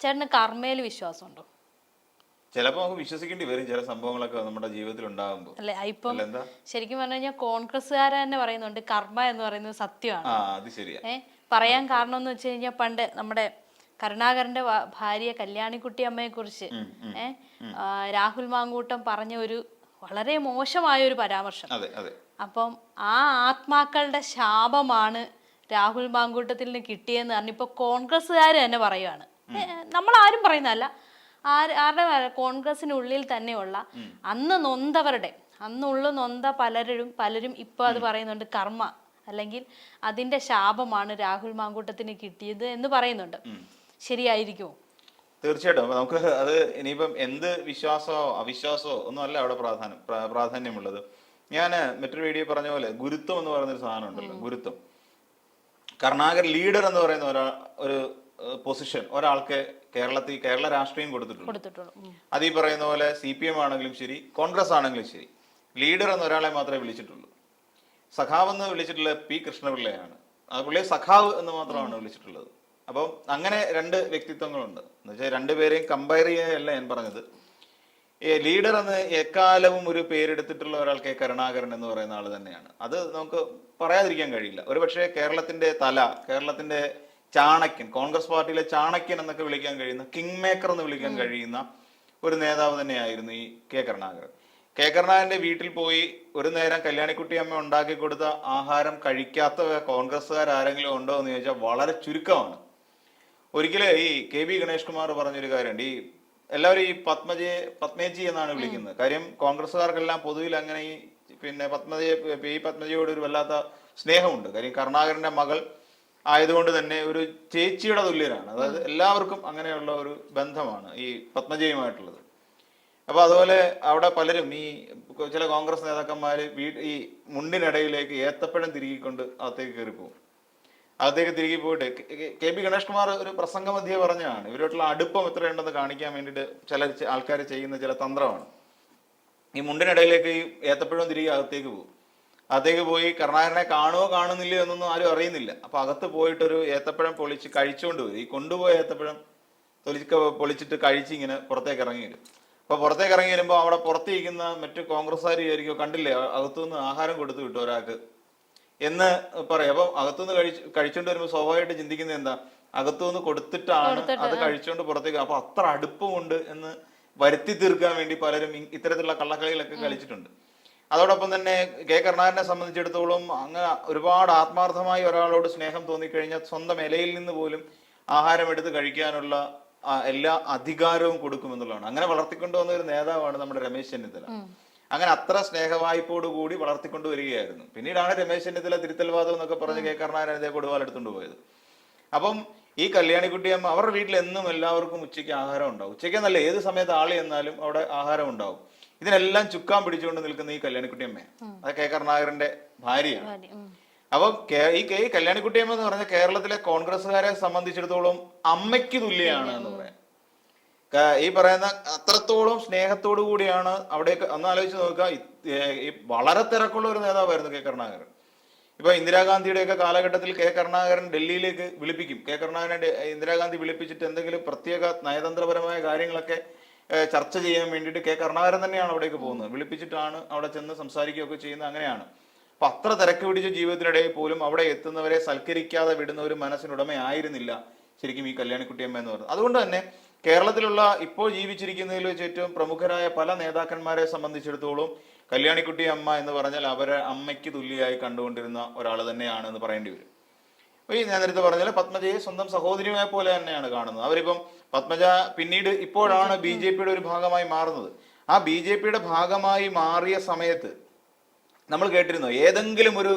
ചേട്ടന് കർമ്മയിൽ വിശ്വാസമുണ്ടോ? ചിലപ്പോ നമുക്ക് വിശ്വസിക്കേണ്ടി വരും ചില സംഭവങ്ങളൊക്കെ നമ്മുടെ ജീവിതത്തിൽ ഉണ്ടാകുമ്പോൾ അല്ലെ ഇപ്പം ശരിക്കും പറഞ്ഞു കഴിഞ്ഞാൽ കോൺഗ്രസ്സുകാരെ തന്നെ പറയുന്നുണ്ട് കർമ്മ എന്ന് പറയുന്നത് സത്യമാണ്. ആ അത് ശരിയാ. ഏ പറയാൻ കാരണം എന്ന് വെച്ച് കഴിഞ്ഞാൽ പണ്ട് നമ്മുടെ കരുണാകരന്റെ ഭാര്യ കല്യാണിക്കുട്ടി അമ്മയെ കുറിച്ച് ഏഹ് രാഹുൽ മാങ്കൂട്ടം പറഞ്ഞ ഒരു വളരെ മോശമായ ഒരു പരാമർശം അപ്പം ആ ആത്മാക്കളുടെ ശാപമാണ് രാഹുൽ മാങ്കൂട്ടത്തിൽ നിന്ന് കിട്ടിയെന്ന് പറഞ്ഞിപ്പോ കോൺഗ്രസ്സുകാർ തന്നെ പറയുവാണ്. നമ്മൾ ആരും പറയുന്നതല്ല. ആര് ആരുടെ? കോൺഗ്രസിനുള്ളിൽ തന്നെയുള്ള അന്ന് നൊന്തവരുടെ അന്നുള്ള നൊന്ത പലരും പലരും ഇപ്പൊ അത് പറയുന്നുണ്ട് കർമ്മ അല്ലെങ്കിൽ അതിന്റെ ശാപമാണ് രാഹുൽ മാങ്കൂട്ടത്തിന് കിട്ടിയത് എന്ന് പറയുന്നുണ്ട്. ശരിയായിരിക്കുമോ? തീർച്ചയായിട്ടും. നമുക്ക് അത് ഇനിയിപ്പം എന്ത് വിശ്വാസമോ അവിശ്വാസമോ ഒന്നും അല്ല അവിടെ പ്രാധാന്യം പ്രാ- പ്രാധാന്യമുള്ളത്. ഞാൻ മറ്റൊരു വീഡിയോ പറഞ്ഞ പോലെ ഗുരുത്വം എന്ന് പറയുന്ന ഒരു സാധനം ഉണ്ടല്ലോ ഗുരുത്വം. കർണാകർ ലീഡർ എന്ന് പറയുന്ന ഒരാ ഒരു പൊസിഷൻ ഒരാൾക്ക് കേരളത്തിൽ കേരള രാഷ്ട്രീയം കൊടുത്തിട്ടുണ്ട്. അതീ ഈ പറയുന്ന പോലെ സി പി എം ആണെങ്കിലും ശരി കോൺഗ്രസ് ആണെങ്കിലും ശരി ലീഡർ എന്ന ഒരാളെ മാത്രമേ വിളിച്ചിട്ടുള്ളൂ. സഖാവ് എന്ന് വിളിച്ചിട്ടുള്ള പി കൃഷ്ണപിള്ളയാണ്. ആ പുള്ളിയെ സഖാവ് എന്ന് മാത്രമാണ് വിളിച്ചിട്ടുള്ളത്. അപ്പം അങ്ങനെ രണ്ട് വ്യക്തിത്വങ്ങളുണ്ട്. എന്ന് വെച്ചാൽ രണ്ടുപേരെയും കമ്പയർ ചെയ്യുകയല്ല ഞാൻ പറഞ്ഞത്. ഈ ലീഡർ എന്ന് എക്കാലവും ഒരു പേരെടുത്തിട്ടുള്ള ഒരാൾ കെ കരുണാകരൻ എന്ന് പറയുന്ന ആൾ തന്നെയാണ്. അത് നമുക്ക് പറയാതിരിക്കാൻ കഴിയില്ല. ഒരുപക്ഷെ കേരളത്തിന്റെ തല കേരളത്തിന്റെ ചാണക്യൻ കോൺഗ്രസ് പാർട്ടിയിലെ ചാണക്യൻ എന്നൊക്കെ വിളിക്കാൻ കഴിയുന്ന കിങ് മേക്കർ എന്ന് വിളിക്കാൻ കഴിയുന്ന ഒരു നേതാവ് തന്നെയായിരുന്നു ഈ കെ കരുണാകരൻ. കെ കരുണാകരന്റെ വീട്ടിൽ പോയി ഒരു നേരം കല്യാണിക്കുട്ടി അമ്മ ഉണ്ടാക്കി കൊടുത്ത ആഹാരം കഴിക്കാത്ത കോൺഗ്രസ്സുകാർ ആരെങ്കിലും ഉണ്ടോ എന്ന് ചോദിച്ചാൽ വളരെ ചുരുക്കമാണ്. ഒരിക്കലെ ഈ കെ വി ഗണേഷ് കുമാർ പറഞ്ഞൊരു കാര്യമുണ്ട്. ഈ എല്ലാവരും ഈ പത്മജയെ പത്മേജി എന്നാണ് വിളിക്കുന്നത്. കാര്യം കോൺഗ്രസ്സുകാർക്കെല്ലാം പൊതുവിൽ അങ്ങനെ ഈ പിന്നെ പത്മജയെ ഈ പത്മജയോട് ഒരു വല്ലാത്ത സ്നേഹമുണ്ട്. കാര്യം കരുണാകരന്റെ മകൾ ആയതുകൊണ്ട് തന്നെ ഒരു ചേച്ചിയുടെ തുല്യരാണ്. അതായത് എല്ലാവർക്കും അങ്ങനെയുള്ള ഒരു ബന്ധമാണ് ഈ പത്മജയുമായിട്ടുള്ളത്. അപ്പൊ അതുപോലെ അവിടെ പലരും ഈ ചില കോൺഗ്രസ് നേതാക്കന്മാര് ഈ മുണ്ടിനിടയിലേക്ക് ഏത്തപ്പഴം തിരികിക്കൊണ്ട് അകത്തേക്ക് കയറി പോകും അകത്തേക്ക് തിരികെ പോയിട്ട് കെ പി ഗണേഷ് കുമാർ ഒരു പ്രസംഗ മധ്യേ പറഞ്ഞതാണ്. ഇവരോട്ടുള്ള അടുപ്പം എത്രയുണ്ടെന്ന് കാണിക്കാൻ വേണ്ടിയിട്ട് ചില ആൾക്കാർ ചെയ്യുന്ന ചില തന്ത്രമാണ്. ഈ മുണ്ടിനിടയിലേക്ക് ഈ ഏത്തപ്പഴം തിരികെ അകത്തേക്ക് പോകും. അകത്തേക്ക് പോയി കരുണാകരനെ കാണുമോ കാണുന്നില്ലയോ എന്നൊന്നും ആരും അറിയുന്നില്ല. അപ്പൊ അകത്ത് പോയിട്ടൊരു ഏത്തപ്പഴം പൊളിച്ച് കഴിച്ചുകൊണ്ട് വരും. ഈ കൊണ്ടുപോയ ഏത്തപ്പഴം തൊലിച്ച പൊളിച്ചിട്ട് കഴിച്ച് ഇങ്ങനെ പുറത്തേക്ക് ഇറങ്ങി വരും. അപ്പൊ പുറത്തേക്ക് ഇറങ്ങി വരുമ്പോൾ അവിടെ പുറത്തിരിക്കുന്ന മറ്റു കോൺഗ്രസ്സുകാർ വിചാരിക്കും കണ്ടില്ലേ അകത്തുനിന്ന് ആഹാരം കൊടുത്തു വിട്ടു ഒരാൾക്ക്. എന്ന് പറയാം. അപ്പൊ അകത്തുനിന്ന് കഴിച്ച് കഴിച്ചുകൊണ്ട് വരുമ്പോൾ സ്വാഭാവികമായിട്ട് ചിന്തിക്കുന്നത് എന്താ? അകത്തുനിന്ന് കൊടുത്തിട്ടാണ് അത് കഴിച്ചുകൊണ്ട് പുറത്തേക്ക് അപ്പൊ അത്ര അടുപ്പമുണ്ട് എന്ന് വരുത്തി തീർക്കാൻ വേണ്ടി പലരും ഇത്തരത്തിലുള്ള കള്ളക്കളികളൊക്കെ കളിച്ചിട്ടുണ്ട്. അതോടൊപ്പം തന്നെ കെ കരുണാകരനെ സംബന്ധിച്ചിടത്തോളം അങ്ങ് ഒരുപാട് ആത്മാർത്ഥമായി ഒരാളോട് സ്നേഹം തോന്നിക്കഴിഞ്ഞാൽ സ്വന്തം ഇലയിൽ നിന്ന് പോലും ആഹാരം എടുത്ത് കഴിക്കാനുള്ള എല്ലാ അധികാരവും കൊടുക്കുമെന്നുള്ളതാണ്. അങ്ങനെ വളർത്തിക്കൊണ്ടുവന്ന ഒരു നേതാവാണ് നമ്മുടെ രമേശ് ചെന്നിത്തല. അങ്ങനെ അത്ര സ്നേഹവായ്പോടുകൂടി കൂടി വളർത്തിക്കൊണ്ട് വരികയായിരുന്നു. പിന്നീടാണ് രമേശ് ചെന്നിത്തല തിരുത്തൽവാദം എന്നൊക്കെ പറഞ്ഞ് കെ കരുണാകരൻ ഇതേ കൊടുവാലെടുത്തുകൊണ്ട് പോയത്. അപ്പം ഈ കല്യാണിക്കുട്ടിയമ്മ അവരുടെ വീട്ടിൽ എന്നും എല്ലാവർക്കും ഉച്ചയ്ക്ക് ആഹാരം ഉണ്ടാവും. ഉച്ചയ്ക്ക് എന്നല്ല ഏത് സമയത്ത് ആളി എന്നാലും അവിടെ ആഹാരം ഉണ്ടാവും. ഇതിനെല്ലാം ചുക്കാൻ പിടിച്ചുകൊണ്ട് നിൽക്കുന്ന ഈ കല്യാണിക്കുട്ടിയമ്മ അത് കെ കരുണാകരന്റെ ഭാര്യയാണ്. അപ്പൊ ഈ കെ കല്യാണിക്കുട്ടിയമ്മ എന്ന് പറഞ്ഞ കേരളത്തിലെ കോൺഗ്രസ്സുകാരെ സംബന്ധിച്ചിടത്തോളം അമ്മയ്ക്ക് തുല്യമാണ് എന്ന് പറയാം. ഈ പറയുന്ന അത്രത്തോളം സ്നേഹത്തോടു കൂടിയാണ് അവിടേക്ക് ഒന്ന് ആലോചിച്ച് നോക്കുക. ഈ- വളരെ തിരക്കുള്ള ഒരു നേതാവായിരുന്നു കെ കരുണാകരൻ. ഇപ്പൊ ഇന്ദിരാഗാന്ധിയുടെ ഒക്കെ കാലഘട്ടത്തിൽ കെ കരുണാകരൻ ഡൽഹിയിലേക്ക് വിളിപ്പിക്കും. കെ കരുണാകരനെ ഇന്ദിരാഗാന്ധി വിളിപ്പിച്ചിട്ട് എന്തെങ്കിലും പ്രത്യേക നയതന്ത്രപരമായ കാര്യങ്ങളൊക്കെ ചർച്ച ചെയ്യാൻ വേണ്ടിയിട്ട് കെ കരുണാകരൻ തന്നെയാണ് അവിടേക്ക് പോകുന്നത്. വിളിപ്പിച്ചിട്ടാണ് അവിടെ ചെന്ന് സംസാരിക്കുകയൊക്കെ ചെയ്യുന്നത്. അങ്ങനെയാണ്. അപ്പൊ അത്ര തിരക്ക് പിടിച്ച ജീവിതത്തിനിടയിൽ പോലും അവിടെ എത്തുന്നവരെ സൽക്കരിക്കാതെ വിടുന്ന ഒരു മനസ്സിനുടമയായിരുന്നില്ല ശരിക്കും ഈ കല്യാണിക്കുട്ടിയമ്മ എന്ന് പറയുന്നത്. അതുകൊണ്ട് തന്നെ കേരളത്തിലുള്ള ഇപ്പോൾ ജീവിച്ചിരിക്കുന്നതിൽ വെച്ച് ഏറ്റവും പ്രമുഖരായ പല നേതാക്കന്മാരെ സംബന്ധിച്ചിടത്തോളം കല്യാണിക്കുട്ടി അമ്മ എന്ന് പറഞ്ഞാൽ അവരെ അമ്മയ്ക്ക് തുല്യമായി കണ്ടുകൊണ്ടിരുന്ന ഒരാൾ തന്നെയാണ് എന്ന് പറയേണ്ടി വരും. ഈ ഞാൻ നേരത്തെ പറഞ്ഞാൽ പത്മജയെ സ്വന്തം സഹോദരിയെ പോലെ തന്നെയാണ് കാണുന്നത്. അവരിപ്പം പത്മജ പിന്നീട് ഇപ്പോഴാണ് ബി ജെ പിയുടെ ഒരു ഭാഗമായി മാറുന്നത്. ആ ബി ജെ പിയുടെ ഭാഗമായി മാറിയ സമയത്ത് നമ്മൾ കേട്ടിരുന്നു? ഏതെങ്കിലും ഒരു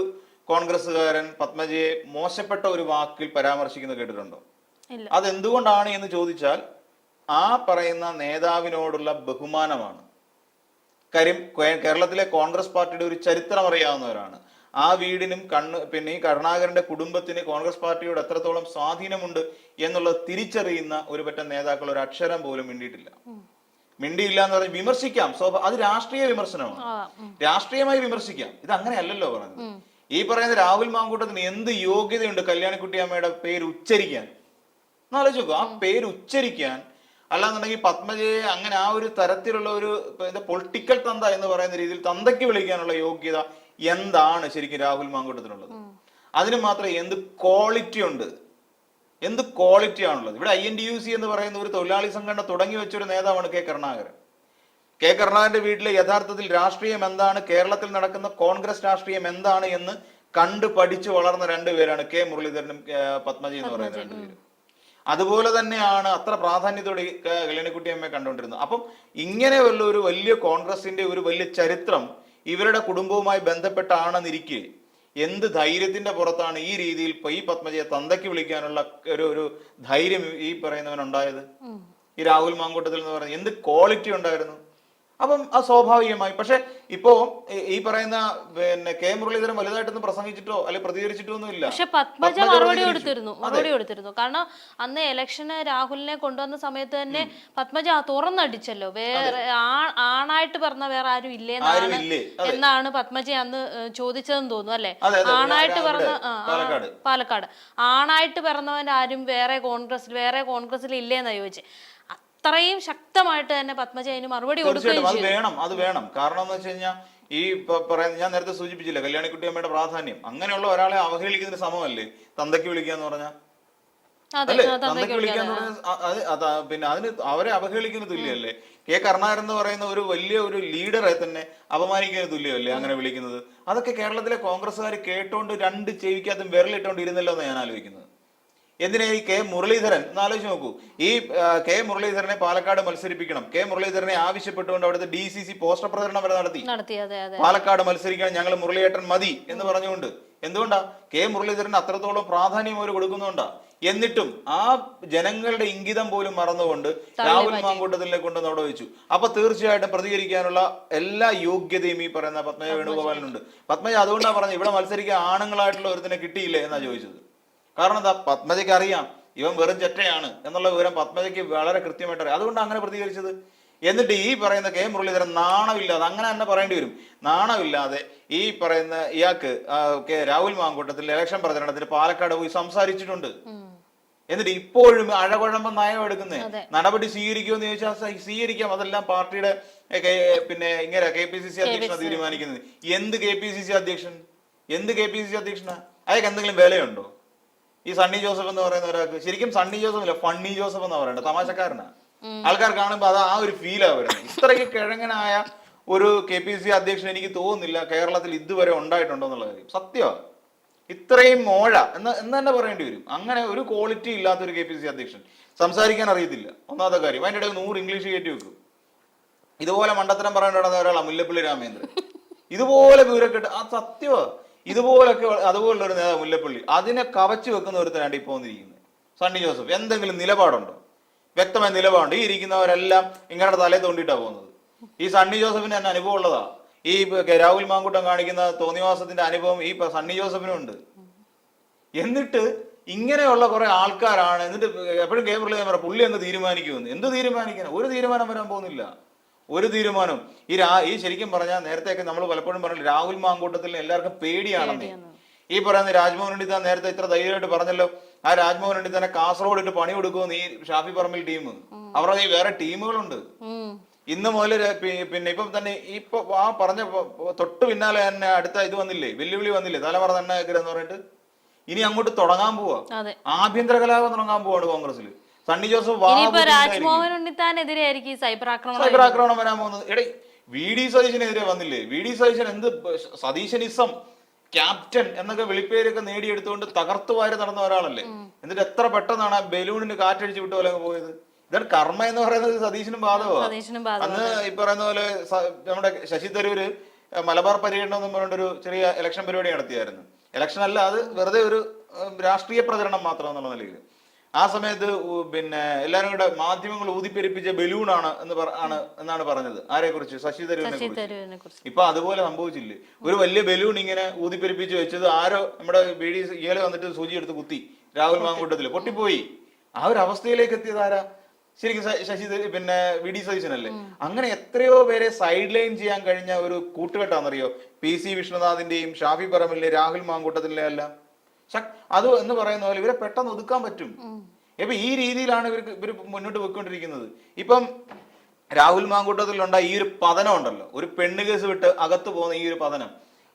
കോൺഗ്രസ്സുകാരൻ പത്മജയെ മോശപ്പെട്ട ഒരു വാക്കിൽ പരാമർശിക്കുന്നത് കേട്ടിട്ടുണ്ടോ? അതെന്തുകൊണ്ടാണ് എന്ന് ചോദിച്ചാൽ ആ പറയുന്ന നേതാവിനോടുള്ള ബഹുമാനമാണ്. കാര്യം കേരളത്തിലെ കോൺഗ്രസ് പാർട്ടിയുടെ ഒരു ചരിത്രം അറിയാവുന്നവരാണ് ആ വീടിനും കണ്ണ് പിന്നെ ഈ കരുണാകരന്റെ കുടുംബത്തിന് കോൺഗ്രസ് പാർട്ടിയോട് എത്രത്തോളം സ്വാധീനമുണ്ട് എന്നുള്ളത് തിരിച്ചറിയുന്ന ഒരു പറ്റം നേതാക്കൾ ഒരു അക്ഷരം പോലും മിണ്ടിയിട്ടില്ല. മിണ്ടിയില്ല എന്ന് പറഞ്ഞ് വിമർശിക്കാം. അത് രാഷ്ട്രീയ വിമർശനമാണ്. രാഷ്ട്രീയമായി വിമർശിക്കാം. ഇത് അങ്ങനെ അല്ലല്ലോ പറഞ്ഞത് ഈ പറയുന്ന രാഹുൽ മാങ്കൂട്ടത്തിന് എന്ത് യോഗ്യതയുണ്ട് കല്യാണിക്കുട്ടി അമ്മയുടെ പേര് ഉച്ചരിക്കാൻ? എന്നാലോചിച്ച് നോക്കൂ ആ പേര് ഉച്ചരിക്കാൻ അല്ലാന്നുണ്ടെങ്കിൽ പത്മജയെ അങ്ങനെ ആ ഒരു തരത്തിലുള്ള ഒരു പൊളിറ്റിക്കൽ തന്ത എന്ന് പറയുന്ന രീതിയിൽ തന്തയ്ക്ക് വിളിക്കാനുള്ള യോഗ്യത എന്താണ് ശരിക്കും രാഹുൽ മാങ്കൂട്ടത്തിനുള്ളത്? അതിന് മാത്രം എന്ത് ക്വാളിറ്റി ഉണ്ട്? എന്ത് ക്വാളിറ്റി ആണുള്ളത്? ഇവിടെ I N D U C എന്ന് പറയുന്ന ഒരു തൊഴിലാളി സംഘടന തുടങ്ങി വെച്ച ഒരു നേതാവാണ് കെ കരുണാകരൻ. കെ കരുണാകരന്റെ വീട്ടിലെ യഥാർത്ഥത്തിൽ രാഷ്ട്രീയം എന്താണ്? കേരളത്തിൽ നടക്കുന്ന കോൺഗ്രസ് രാഷ്ട്രീയം എന്താണ് എന്ന് കണ്ടു പഠിച്ചു വളർന്ന രണ്ടുപേരാണ് കെ മുരളീധരനും പത്മജി എന്ന് പറയുന്ന രണ്ടുപേരും അതുപോലെ തന്നെയാണ് അത്ര പ്രാധാന്യത്തോടെ കല്യാണിക്കുട്ടിയമ്മയെ കണ്ടുകൊണ്ടിരുന്നത്. അപ്പം ഇങ്ങനെ ഉള്ള ഒരു വലിയ കോൺഗ്രസിന്റെ ഒരു വലിയ ചരിത്രം ഇവരുടെ കുടുംബവുമായി ബന്ധപ്പെട്ടാണെന്നിരിക്കെ എന്ത് ധൈര്യത്തിന്റെ പുറത്താണ് ഈ രീതിയിൽ ഈ പത്മജയെ തന്തയ്ക്ക് വിളിക്കാനുള്ള ഒരു ഒരു ധൈര്യം ഈ പറയുന്നവൻ ഉണ്ടായത് ഈ രാഹുൽ മാങ്കൂട്ടത്തിൽ എന്ന് പറയുന്നത് എന്ത് ക്വാളിറ്റി ഉണ്ടായിരുന്നു? അപ്പം അത് സ്വാഭാവികമായി. പക്ഷെ ഇപ്പോ ഈ- പറയുന്ന പിന്നെ കെ മുരളീധരൻ വലുതായിട്ടൊന്നും പ്രസംഗിച്ചിട്ടോ അല്ലെങ്കിൽ പ്രതികരിച്ചിട്ടോ ഒന്നും ഇല്ല പക്ഷെ പത്മജ മറുപടി കൊടുത്തിരുന്നു മറുപടി കൊടുത്തിരുന്നു. കാരണം അന്ന് ഇലക്ഷന് രാഹുലിനെ കൊണ്ടുവന്ന സമയത്ത് തന്നെ പത്മജ തുറന്നടിച്ചല്ലോ. വേറെ ആ- ആണായിട്ട് പറഞ്ഞ വേറെ ആരും ഇല്ലേ? എന്നാണ് പത്മജ അന്ന് ഏഹ്, ചോദിച്ചതെന്ന് തോന്നുന്നു അല്ലെ. ആണായിട്ട് പറഞ്ഞ പാലക്കാട്. ആണായിട്ട് പറഞ്ഞവന്റെ ആരും വേറെ കോൺഗ്രസ് വേറെ കോൺഗ്രസിൽ ഇല്ലേന്നാ ചോദിച്ചു. അത്രയും ശക്തമായിട്ട് തന്നെ പത്മജ അതിന് മറുപടി കൊടുക്കുകയും അത് വേണം അത് വേണം. കാരണം എന്ന് വെച്ച് കഴിഞ്ഞാൽ ഈ പറയുന്നത് പറയുന്ന ഞാൻ നേരത്തെ സൂചിപ്പിച്ചില്ല കല്യാണിക്കുട്ടി അമ്മയുടെ പ്രാധാന്യം. അങ്ങനെയുള്ള ഒരാളെ അവഹേളിക്കുന്ന സമയമല്ലേ? തന്തയ്ക്ക് വിളിക്കുക എന്ന് പറഞ്ഞാൽ അല്ലേ? തന്തയ്ക്ക് വിളിക്കുക എന്ന് പറഞ്ഞാൽ പിന്നെ അതിന് അവരെ അവഹേളിക്കുന്ന തുല്യമല്ലേ കെ കരുണാകരൻ എന്ന് പറയുന്ന ഒരു വലിയ ഒരു ലീഡറെ തന്നെ അപമാനിക്കുന്ന തുല്യമല്ലേ അങ്ങനെ വിളിക്കുന്നത്? അതൊക്കെ കേരളത്തിലെ കോൺഗ്രസ്സുകാർ കേട്ടോണ്ട് രണ്ട് ചെവിക്കകത്തും വിരലിട്ടോണ്ട് ഇരുന്നല്ലോ എന്ന് ഞാൻ ആലോചിക്കുന്നത്. എന്തിനാ ഈ കെ മുരളീധരൻ? ഒന്ന് ആലോചിച്ച് നോക്കൂ. ഈ കെ മുരളീധരനെ പാലക്കാട് മത്സരിപ്പിക്കണം. കെ മുരളീധരനെ ആവശ്യപ്പെട്ടുകൊണ്ട് അവിടുത്തെ ഡി സി സി പോസ്റ്റർ പ്രചരണം വരെ നടത്തി. പാലക്കാട് മത്സരിക്കണം ഞങ്ങൾ മുരളിയേട്ടൻ മതി എന്ന് പറഞ്ഞുകൊണ്ട് എന്തുകൊണ്ടാ? കെ മുരളീധരൻ അത്രത്തോളം പ്രാധാന്യം അവർ കൊടുക്കുന്നുണ്ടാ എന്നിട്ടും ആ ജനങ്ങളുടെ ഇംഗിതം പോലും മറന്നുകൊണ്ട് രാഹുൽ മാങ്കൂട്ടത്തിലെ കൊണ്ട് അവിടെ വെച്ചു അപ്പൊ തീർച്ചയായിട്ടും പ്രതികരിക്കാനുള്ള എല്ലാ യോഗ്യതയും ഈ പറയുന്ന പത്മജ വേണുഗോപാലിനുണ്ട്. പത്മജ അതുകൊണ്ടാണ് പറഞ്ഞത് ഇവിടെ മത്സരിക്കാൻ ആണുങ്ങളായിട്ടുള്ള ഒരുത്തിനെ കിട്ടിയില്ലേ എന്നാ ചോദിച്ചത്. കാരണം എന്താ? പത്മജയ്ക്ക് അറിയാം ഇവൻ വെറും ചെറ്റയാണ് എന്നുള്ള വിവരം പത്മജയ്ക്ക് വളരെ കൃത്യമായിട്ട് അറിയാം അതുകൊണ്ടാണ് അങ്ങനെ പ്രതികരിച്ചത്? എന്നിട്ട് ഈ പറയുന്ന കെ മുരളീധരൻ നാണമില്ലാതെ അങ്ങനെ തന്നെ പറയേണ്ടി വരും. നാണമില്ലാതെ ഈ പറയുന്ന ഇയാൾക്ക് കെ രാഹുൽ മാങ്കൂട്ടത്തിൽ ഇലക്ഷൻ പ്രചരണത്തിൽ പാലക്കാട് പോയി സംസാരിച്ചിട്ടുണ്ട്. എന്നിട്ട് ഇപ്പോഴും അഴകുഴമ്പം നയം എടുക്കുന്നേ. നടപടി സ്വീകരിക്കുമെന്ന് ചോദിച്ചാൽ സ്വീകരിക്കാം. അതെല്ലാം പാർട്ടിയുടെ പിന്നെ ഇങ്ങനെ കെ പി സി സി അധ്യക്ഷൻ തീരുമാനിക്കുന്നത്. എന്ത് കെ പി സി സി അധ്യക്ഷൻ? എന്ത് കെ പി സി സി അധ്യക്ഷനാ? അയാൾക്ക് എന്തെങ്കിലും വിലയുണ്ടോ? ഈ സണ്ണി ജോസഫ് എന്ന് പറയുന്ന ഒരാൾക്ക്. ശരിക്കും സണ്ണി ജോസഫ് അല്ല ഫണ്ണി ജോസഫ് എന്ന് പറയണ്ട തമാശക്കാരനാ. ആൾക്കാർ കാണുമ്പോൾ അത് ആ ഒരു ഫീലാ വരുന്നത് ഇത്രയ്ക്ക് കിഴങ്ങനായ ഒരു കെ പി സി അധ്യക്ഷൻ എനിക്ക് തോന്നുന്നില്ല കേരളത്തിൽ ഇതുവരെ ഉണ്ടായിട്ടുണ്ടോ എന്നുള്ള കാര്യം. സത്യമാണ് ഇത്രയും മോഴ. എന്ന് എന്ന് തന്നെ പറയേണ്ടി വരും. അങ്ങനെ ഒരു ക്വാളിറ്റി ഇല്ലാത്ത ഒരു കെ പി സി അധ്യക്ഷൻ സംസാരിക്കാൻ അറിയത്തില്ല. ഒന്നാമത്തെ കാര്യം അതിന്റെ ഇടയിൽ നൂറ് ഇംഗ്ലീഷ് കയറ്റി വെക്കും. ഇതുപോലെ മണ്ടത്തരം പറയേണ്ടത് ഒരാളാണ് മുല്ലപ്പള്ളി രാമേന്ദ്രൻ. ഇതുപോലെ വിവരക്കെട്ട് ആ സത്യമാ ഇതുപോലൊക്കെ അതുപോലുള്ള ഒരു നേതാവ് മുല്ലപ്പള്ളി. അതിനെ കവച്ചു വെക്കുന്ന ഒരുത്തരാണ് ഇപ്പോൾ വന്നിരിക്കുന്നത്. സണ്ണി ജോസഫ്. എന്തെങ്കിലും നിലപാടുണ്ടോ? വ്യക്തമായ നിലപാടുണ്ട്. ഈ ഇരിക്കുന്നവരെല്ലാം ഇങ്ങനെ തലേ തോണ്ടിയിട്ടാണ് പോകുന്നത്. ഈ സണ്ണി ജോസഫിന് തന്നെ അനുഭവം ഉള്ളതാ. ഈ രാഹുൽ മാങ്കൂട്ടം കാണിക്കുന്ന തോന്നിവാസത്തിന്റെ അനുഭവം ഈ സണ്ണി ജോസഫിനും ഉണ്ട്. എന്നിട്ട് ഇങ്ങനെയുള്ള കുറെ ആൾക്കാരാണ് എന്നിട്ട് എപ്പോഴും കേബിൾ മുരളീധരൻ പറയാം പുള്ളി അങ്ങ് തീരുമാനിക്കുമെന്ന്. എന്ത് തീരുമാനിക്കണം? ഒരു തീരുമാനം വരാൻ പോകുന്നില്ല. ഒരു തീരുമാനം. ഈ രാ ഈ ശരിക്കും പറഞ്ഞാൽ നേരത്തെയൊക്കെ നമ്മൾ പലപ്പോഴും പറഞ്ഞു രാഹുൽ മാങ്കൂട്ടത്തിൽ എല്ലാവർക്കും പേടിയാണെന്ന്. ഈ പറയുന്ന രാജ്മോഹൻ ഉണ്ണിത്താൻ നേരത്തെ ഇത്ര ധൈര്യമായിട്ട് പറഞ്ഞല്ലോ ആ രാജ്മോഹൻ തന്നെ കാസർഗോഡ് ഇട്ട് പണി കൊടുക്കുമെന്ന് ഈ ഷാഫി പറമ്പിൽ ടീം. അവരുടെ ഈ വേറെ ടീമുകളുണ്ട്. ഇന്ന് മുതൽ പിന്നെ ഇപ്പം തന്നെ ഇപ്പൊ ആ പറഞ്ഞ തൊട്ട് പിന്നാലെ തന്നെ അടുത്ത ഇത് വന്നില്ലേ വെല്ലുവിളി വന്നില്ലേ തലമുറ തന്നെ എന്ന് പറഞ്ഞിട്ട്? ഇനി അങ്ങോട്ട് തുടങ്ങാൻ പോവാ. ആഭ്യന്തര കലാപം തുടങ്ങാൻ പോവാണ് കോൺഗ്രസിൽ സണ്ണി ജോസഫ്. രാജ്മോഹൻ സൈബർ ആക്രമണം സൈബർ ആക്രമണം വരാൻ പോകുന്നത്. എടേ വി ഡി സതീശനെതിരെ വന്നില്ലേ? വി ഡി സതീശൻ എന്ത് സതീശനിസം? ക്യാപ്റ്റൻ എന്നൊക്കെ വിളിപ്പേരൊക്കെ നേടിയെടുത്തുകൊണ്ട് തകർത്തു വാരി നടന്ന ഒരാളല്ലേ? എന്നിട്ട് എത്ര പെട്ടെന്നാണ് ആ ബലൂണിന് കാറ്റടിച്ച് വിട്ട പോലെ പോയത്? ഇതാണ് കർമ്മ എന്ന് പറയുന്നത് സതീശനും ബാധകമാണ് അന്ന് ഈ പറയുന്ന പോലെ നമ്മുടെ ശശി തരൂര് മലബാർ പര്യടനം എന്ന് പറഞ്ഞൊരു ചെറിയ ഇലക്ഷൻ പരിപാടി നടത്തിയായിരുന്നു. ഇലക്ഷൻ അല്ല അത് വെറുതെ ഒരു രാഷ്ട്രീയ പ്രചരണം മാത്രം എന്നുള്ള നിലയിൽ. ആ സമയത്ത് പിന്നെ എല്ലാവരും കൂടെ മാധ്യമങ്ങൾ ഊതിപ്പെരിപ്പിച്ച ബലൂണാണ് എന്ന് ആണ് എന്നാണ് പറഞ്ഞത്. ആരെ കുറിച്ച്? ശശി തരൂരിനെ കുറിച്ച്. ഇപ്പൊ അതുപോലെ സംഭവിച്ചില്ലേ? ഒരു വലിയ ബലൂൺ ഇങ്ങനെ ഊതിപ്പെരിപ്പിച്ച് വെച്ചത് ആരോ നമ്മുടെ ബി ഡി ഇയാൾ വന്നിട്ട് സൂചി എടുത്ത് കുത്തി രാഹുൽ മാങ്കൂട്ടത്തിൽ. പൊട്ടിപ്പോയി. ആ ഒരു അവസ്ഥയിലേക്ക് എത്തിയത് ആരാ? ശരിക്കും ശശി പിന്നെ വി ഡി സതീശനല്ലേ? അങ്ങനെ എത്രയോ പേരെ സൈഡ് ലൈൻ ചെയ്യാൻ കഴിഞ്ഞ ഒരു കൂട്ടുകെട്ടാണെന്നറിയോ? പി സി വിഷ്ണുനാഥിന്റെയും ഷാഫി പറമ്പിലെ രാഹുൽ മാങ്കൂട്ടത്തിലെ എല്ലാം അത് എന്ന് പറയുന്ന പോലെ ഇവരെ പെട്ടെന്ന് ഒതുക്കാൻ പറ്റും. ഇപ്പൊ ഈ രീതിയിലാണ് ഇവർക്ക് ഇവർ മുന്നോട്ട് പോയിക്കൊണ്ടിരിക്കുന്നത്. ഇപ്പം രാഹുൽ മാങ്കൂട്ടത്തിൽ ഉണ്ടായ ഈ ഒരു പതനം ഉണ്ടല്ലോ. ഒരു പെണ്ണ് കേസ് വിട്ട് അകത്ത് പോകുന്ന ഈ ഒരു പതനം.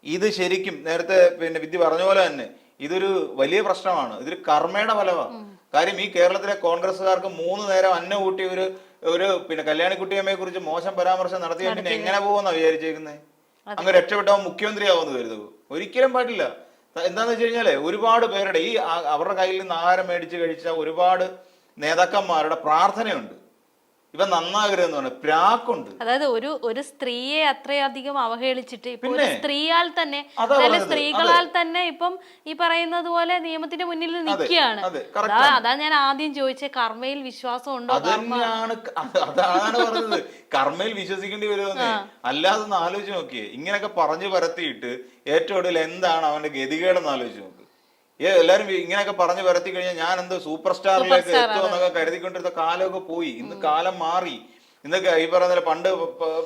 ഇത് ശരിക്കും നേരത്തെ പിന്നെ വിദ്യ പറഞ്ഞ പോലെ തന്നെ ഇതൊരു വലിയ പ്രശ്നമാണ്. ഇതൊരു കർമ്മയുടെ ഫലമാണ് കാര്യം ഈ കേരളത്തിലെ കോൺഗ്രസ്സുകാർക്ക് മൂന്ന് നേരം അന്ന കൂട്ടി ഒരു ഒരു പിന്നെ കല്യാണിക്കുട്ടിയമ്മയെ കുറിച്ച് മോശം പരാമർശം നടത്തിയാൽ പിന്നെ എങ്ങനെ പോകുമെന്നാണ് വിചാരിച്ചേക്കുന്നത് അങ്ങ് രക്ഷപ്പെട്ടാവും മുഖ്യമന്ത്രിയാവുമെന്ന് കരുതുക. ഒരിക്കലും പാടില്ല. എന്താന്ന് വെച്ച് കഴിഞ്ഞാൽ ഒരുപാട് പേരുടെ ഈ അവരുടെ കയ്യിൽ നിന്ന് ആഹാരം മേടിച്ച് കഴിച്ച ഒരുപാട് നേതാക്കന്മാരുടെ പ്രാർത്ഥനയുണ്ട്. ഇവ നന്നാകരുതെന്ന് പറഞ്ഞു പ്രാക്കുണ്ട്. അതായത് ഒരു ഒരു സ്ത്രീയെ അത്രയധികം അവഹേളിച്ചിട്ട് ഇപ്പൊ ഒരു? സ്ത്രീയാൽ തന്നെ അതായത് സ്ത്രീകളാൽ തന്നെ ഇപ്പം ഈ പറയുന്നത് പോലെ നിയമത്തിന്റെ മുന്നിൽ നിൽക്കുകയാണ്. അതെ. ഞാൻ ആദ്യം ചോദിച്ച കർമ്മയിൽ വിശ്വാസം ഉണ്ടോ അത് തന്നെയാണ് ക- അത് അതാണ് പറഞ്ഞത്. കർമ്മയിൽ വിശ്വസിക്കേണ്ടി വരുമെന്ന്. അല്ലാതെ ഒന്ന് ആലോചിച്ച് നോക്കിയേ ഇങ്ങനെയൊക്കെ പറഞ്ഞു പരത്തിയിട്ട് ഏറ്റവും ഒടുവിൽ എന്താണ് അവന്റെ ഗതികേടെന്ന് ആലോചിച്ച് എല്ലാരും ഇങ്ങനെയൊക്കെ പറഞ്ഞു വരത്തി കഴിഞ്ഞാൽ ഞാൻ എന്ത് സൂപ്പർ സ്റ്റാറിലേക്ക് എത്തുമെന്നൊക്കെ കരുതിക്കൊണ്ടിരുന്ന കാലമൊക്കെ പോയി. ഇന്ന് കാലം മാറി. ഇന്നൊക്കെ ഈ പറയുന്ന പണ്ട്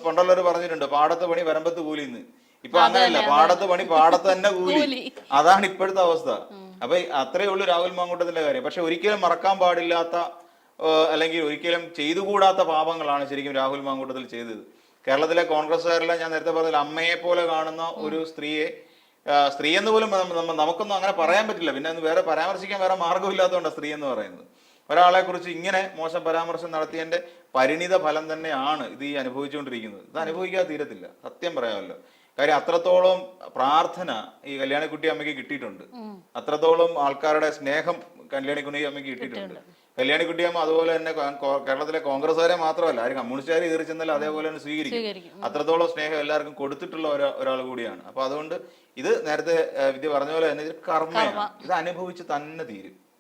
പണ്ടുള്ളവർ പറഞ്ഞിട്ടുണ്ട് പാടത്ത് പണി വരമ്പത്ത് കൂലി ഇന്ന് ഇപ്പൊ അങ്ങനെയല്ല പാടത്ത് പണി പാടത്ത് തന്നെ കൂലി. അതാണ് ഇപ്പോഴത്തെ അവസ്ഥ. അപ്പൊ അത്രേ ഉള്ളൂ രാഹുൽ മാങ്കൂട്ടത്തിന്റെ കാര്യം. പക്ഷെ ഒരിക്കലും മറക്കാൻ പാടില്ലാത്ത അല്ലെങ്കിൽ ഒരിക്കലും ചെയ്തുകൂടാത്ത പാപങ്ങളാണ് ശരിക്കും രാഹുൽ മാങ്കൂട്ടത്തിൽ ചെയ്തത്. കേരളത്തിലെ കോൺഗ്രസ്സുകാരെല്ലാം ഞാൻ നേരത്തെ പറഞ്ഞാൽ അമ്മയെ പോലെ കാണുന്ന ഒരു സ്ത്രീയെ സ്ത്രീ എന്ന് പോലും നമുക്കൊന്നും അങ്ങനെ പറയാൻ പറ്റില്ല. പിന്നെ വേറെ പരാമർശിക്കാൻ വേറെ മാർഗമില്ലാത്തതുകൊണ്ടാണ് സ്ത്രീ എന്ന് പറയുന്നത്. ഒരാളെ കുറിച്ച് ഇങ്ങനെ മോശം പരാമർശം നടത്തിയതിന്റെ പരിണിത ഫലം തന്നെയാണ് ഇത് ഈ അനുഭവിച്ചുകൊണ്ടിരിക്കുന്നത്. ഇത് അനുഭവിക്കാതെ തീരത്തില്ല. സത്യം പറയാമല്ലോ. കാര്യം അത്രത്തോളം പ്രാർത്ഥന ഈ കല്യാണിക്കുട്ടി അമ്മയ്ക്ക് കിട്ടിയിട്ടുണ്ട്. അത്രത്തോളം ആൾക്കാരുടെ സ്നേഹം കല്യാണിക്കുട്ടി അമ്മയ്ക്ക് കിട്ടിയിട്ടുണ്ട്. കല്യാണിക്കുട്ടി അമ്മ അതുപോലെ തന്നെ കേരളത്തിലെ കോൺഗ്രസ്സുകാരെ മാത്രമല്ല ആരും കമ്മ്യൂണിസ്റ്റുകാർ കയറി ചെന്നാൽ അതേപോലെ തന്നെ സ്വീകരിക്കും. അത്രത്തോളം സ്നേഹം എല്ലാവർക്കും കൊടുത്തിട്ടുള്ള ഒരാ- ഒരാൾ കൂടിയാണ്. അപ്പൊ അതുകൊണ്ട് ഇത് നേരത്തെ വിദ്യ പറഞ്ഞ പോലെ തന്നെ ഇത് കർമ്മയാണ്. ഇത് അനുഭവിച്ച് തന്നെ തീരും.